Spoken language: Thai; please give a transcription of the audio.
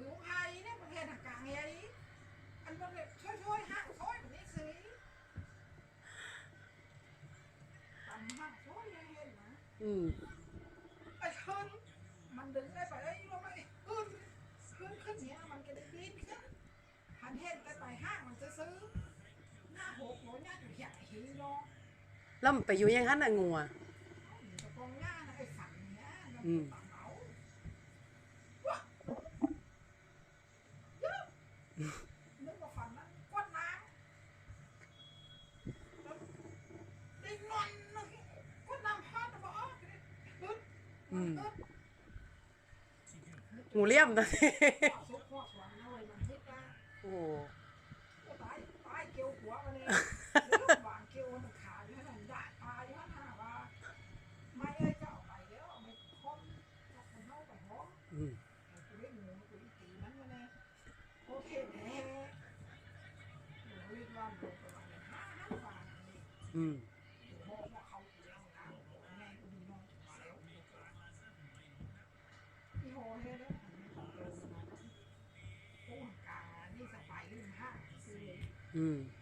อยู่ไห้เนี่ยประเทศทางกลางไงอันมันช่วยช่วยๆห้างช่วยแบบนี้สิตำห้างช่วยยังเห็นนะอืมไอ้ขึ้นมันดึงได้ไปได้ลงไปขึ้นขึ้นขึ้นเนี้ยมันก็ได้ดินขึ้นหันเห็นแต่ไปห้างมันจะซื้อหน้าหกโหหน้าอยู่เหี่ยหีรอแล้วมันไปอยู่ยังหันน่ะงูอะอยู่ตะกองหน้านะไอ้สันเนี้ยมันอืม ตัดเอาว้าเยอะนึกว่าฝันนั้นกวดน้ำแล้วได้นอนนึกกวดน้ำพาดบอกอ๋อขึ้น อืมหูเลี่ยมตอนนี้วนเอาไว้มันทิศนะโอ้อ้ตายตายเกี่ยวหัวมั เ